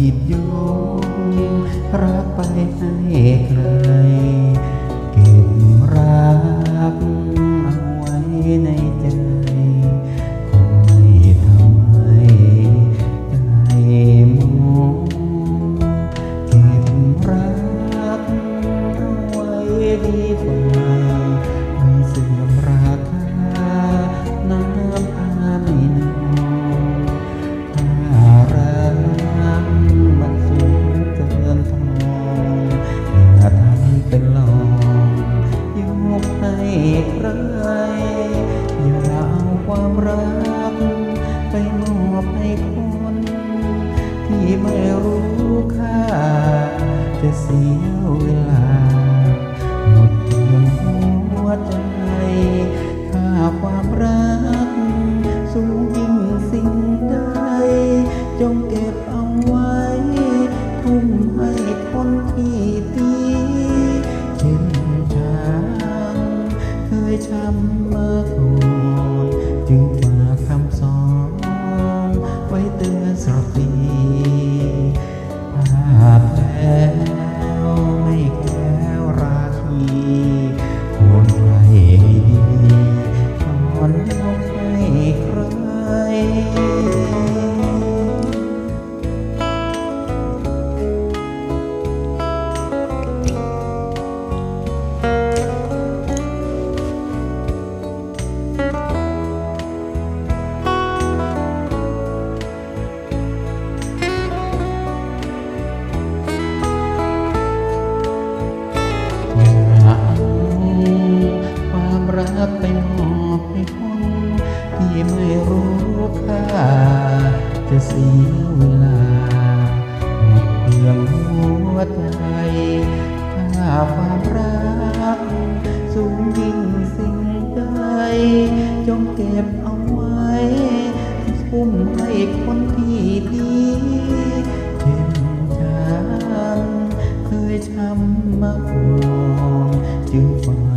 หยิบโยงรักไปให้ใครเก็บรักเอาไว้ในใจ จะเสียเวลา หมดเพียงหัวใจถ้าความรัก สูงยิ่งสิ่งใด จงเก็บเอาไว้ ทุ่มให้คนที่ดีเช่นช้าง เคยช้ำมาก่อนจึง เป็นให้คนที่ไม่รู้ค่าจะเสียเวลาหมดเปลืองหัวใจถ้าความรัก สูงยิ่งสิ่งใดจงเก็บเอาไว้คุ้มให้คนที่ดีเช่นฉันเคยช้ำมาก่อนจึงฟัง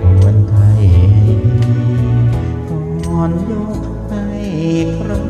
ควรไทยก่อนยกให้คระ